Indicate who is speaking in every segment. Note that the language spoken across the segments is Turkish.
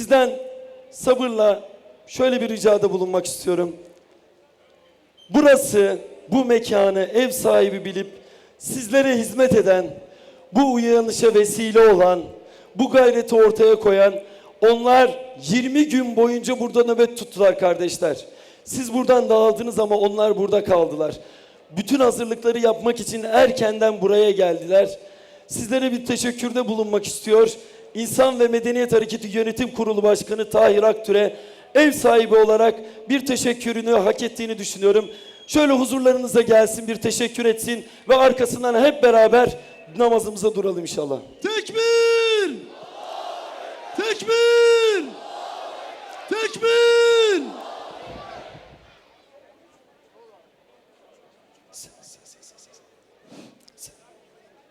Speaker 1: Sizden sabırla şöyle bir ricada bulunmak istiyorum. Burası, bu mekanı ev sahibi bilip sizlere hizmet eden, bu uyanışa vesile olan, bu gayreti ortaya koyan onlar 20 gün boyunca burada nöbet tuttular kardeşler. Siz buradan dağıldınız ama onlar burada kaldılar. Bütün hazırlıkları yapmak için erkenden buraya geldiler. Sizlere bir teşekkürde bulunmak istiyor. İnsan ve Medeniyet Hareketi Yönetim Kurulu Başkanı Tahir Aktür'e ev sahibi olarak bir teşekkürünü hak ettiğini düşünüyorum. Şöyle huzurlarınıza gelsin bir teşekkür etsin ve arkasından hep beraber namazımıza duralım inşallah.
Speaker 2: Tekbir! Tekbir! Tekbir!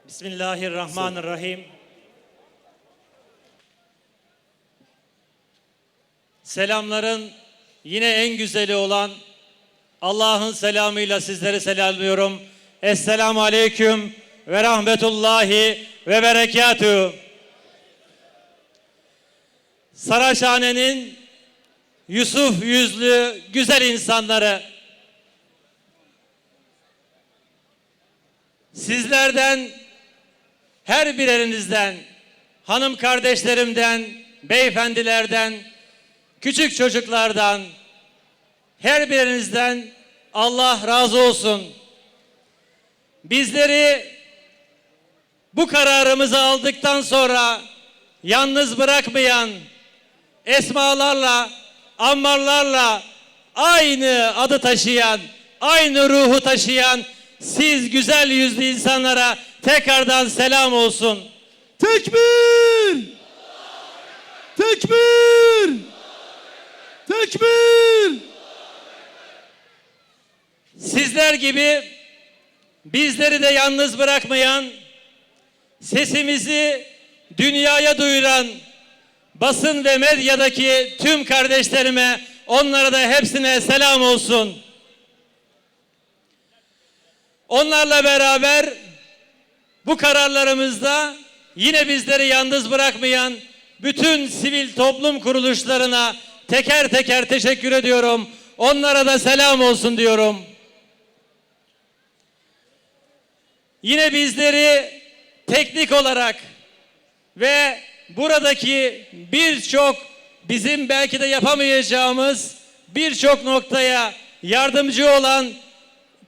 Speaker 3: Bismillahirrahmanirrahim. Selamların yine en güzeli olan Allah'ın selamıyla sizleri selamlıyorum. Esselamu Aleyküm ve Rahmetullahi ve Berekatuhu. Saraçhane'nin Yusuf yüzlü güzel insanları sizlerden her birerinizden, hanım kardeşlerimden, beyefendilerden, küçük çocuklardan, her birinizden Allah razı olsun. Bizleri bu kararımızı aldıktan sonra yalnız bırakmayan esmalarla, ammarlarla aynı adı taşıyan, aynı ruhu taşıyan siz güzel yüzlü insanlara tekrardan selam olsun.
Speaker 2: Tekbir! Tekbir! Tekbir!
Speaker 3: Sizler gibi bizleri de yalnız bırakmayan, sesimizi dünyaya duyuran basın ve medyadaki tüm kardeşlerime, onlara da hepsine selam olsun. Onlarla beraber bu kararlarımızda yine bizleri yalnız bırakmayan bütün sivil toplum kuruluşlarına teker teker teşekkür ediyorum. Onlara da selam olsun diyorum. Yine bizleri teknik olarak ve buradaki birçok bizim belki de yapamayacağımız birçok noktaya yardımcı olan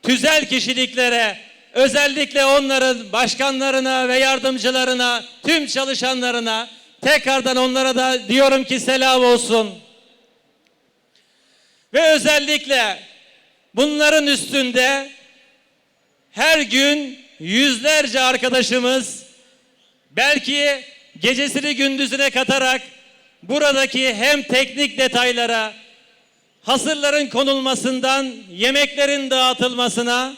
Speaker 3: tüzel kişiliklere, özellikle onların başkanlarına ve yardımcılarına, tüm çalışanlarına tekrardan onlara da diyorum ki selam olsun. Ve özellikle bunların üstünde her gün yüzlerce arkadaşımız belki gecesini gündüzüne katarak buradaki hem teknik detaylara, hasırların konulmasından yemeklerin dağıtılmasına,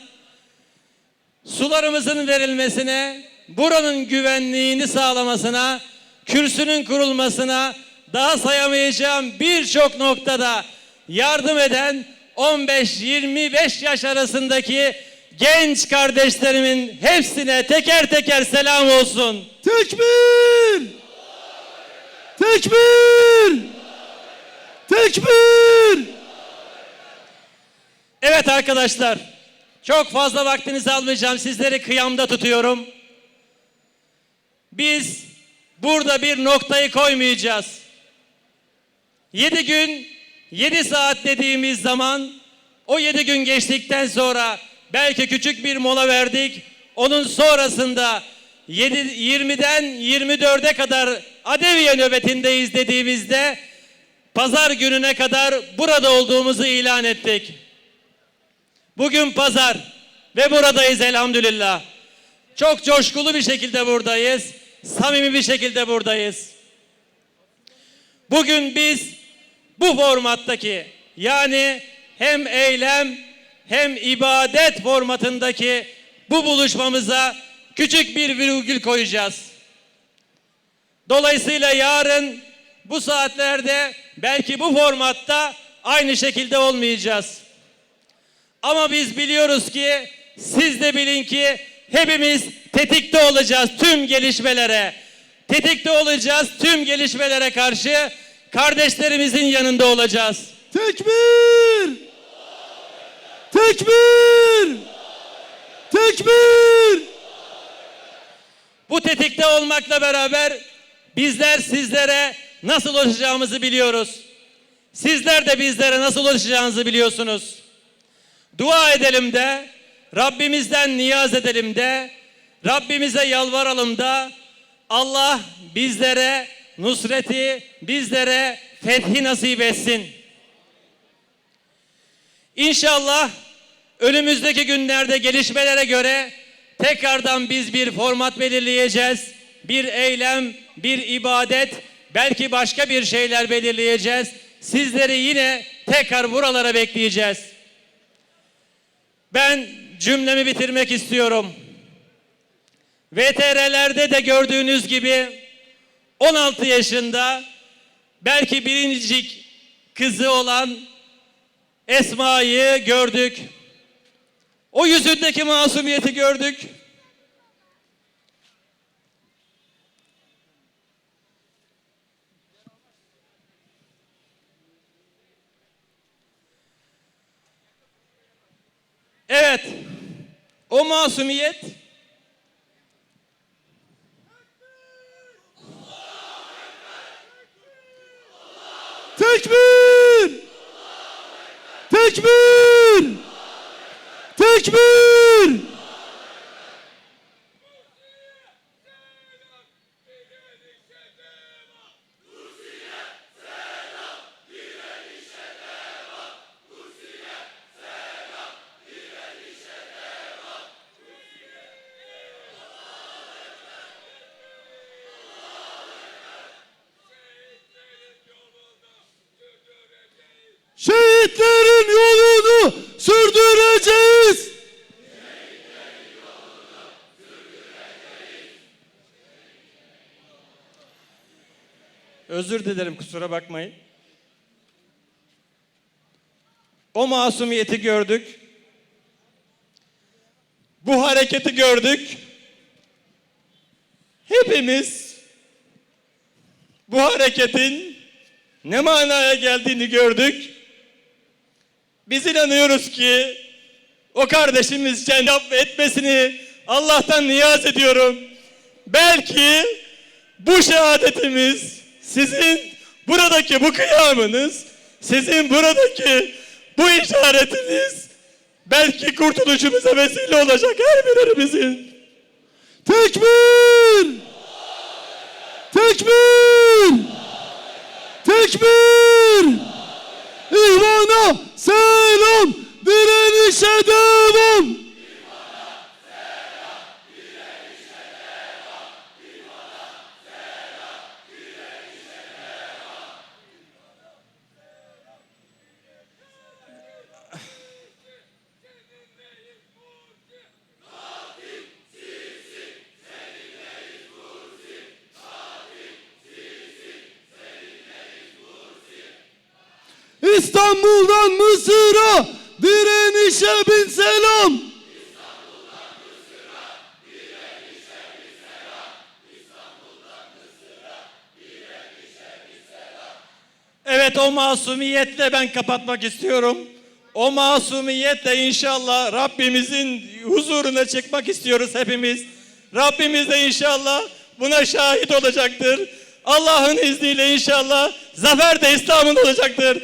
Speaker 3: sularımızın verilmesine, buranın güvenliğini sağlamasına, kürsünün kurulmasına, daha sayamayacağım birçok noktada yardım eden 15-25 yaş arasındaki genç kardeşlerimin hepsine teker teker selam olsun.
Speaker 2: Tekbir! Tekbir! Tekbir!
Speaker 3: Evet arkadaşlar, çok fazla vaktinizi almayacağım. Sizleri kıyamda tutuyorum. Biz burada bir noktayı koymayacağız. Yedi gün, yedi saat dediğimiz zaman o yedi gün geçtikten sonra belki küçük bir mola verdik. Onun sonrasında 7, 20'den 24'e kadar Adeviye nöbetindeyiz dediğimizde pazar gününe kadar burada olduğumuzu ilan ettik. Bugün pazar ve buradayız elhamdülillah. Çok coşkulu bir şekilde buradayız. Samimi bir şekilde buradayız. Bugün biz bu formattaki yani hem eylem hem ibadet formatındaki bu buluşmamıza küçük bir virgül koyacağız. Dolayısıyla yarın bu saatlerde belki bu formatta aynı şekilde olmayacağız. Ama biz biliyoruz ki siz de bilin ki hepimiz tetikte olacağız tüm gelişmelere. Tetikte olacağız tüm gelişmelere karşı kardeşlerimizin yanında olacağız.
Speaker 2: Tekbir! Tekbir! Tekbir!
Speaker 3: Bu tetikte olmakla beraber bizler sizlere nasıl ulaşacağımızı biliyoruz. Sizler de bizlere nasıl ulaşacağınızı biliyorsunuz. Dua edelim de, Rabbimizden niyaz edelim de, Rabbimize yalvaralım da Allah bizlere nusreti, bizlere fethi nasip etsin. İnşallah önümüzdeki günlerde gelişmelere göre tekrardan biz bir format belirleyeceğiz. Bir eylem, bir ibadet, belki başka bir şeyler belirleyeceğiz. Sizleri yine tekrar buralara bekleyeceğiz. Ben cümlemi bitirmek istiyorum. VTR'lerde de gördüğünüz gibi 16 yaşında belki biricik kızı olan Esma'yı gördük. O yüzündeki masumiyeti gördük. Evet. O masumiyet
Speaker 2: Tekbir! Tekbir! Tekbir!
Speaker 3: Özür dilerim kusura bakmayın. O masumiyeti gördük. Bu hareketi gördük. Hepimiz bu hareketin ne manaya geldiğini gördük. Biz inanıyoruz ki o kardeşimiz cennet etmesini Allah'tan niyaz ediyorum. Belki bu şehadetimiz sizin buradaki bu kıyamınız, sizin buradaki bu işaretiniz belki kurtuluşumuza vesile olacak her birimizin.
Speaker 2: Tekbir! Tekbir! Tekbir! İhvana selam, direnişe devam. İstanbul'dan Mısır'a direnişe bin selam.
Speaker 3: Evet o masumiyetle ben kapatmak istiyorum. O masumiyetle inşallah Rabbimizin huzuruna çıkmak istiyoruz hepimiz. Rabbimiz de inşallah buna şahit olacaktır. Allah'ın izniyle inşallah zafer de İslam'ın olacaktır.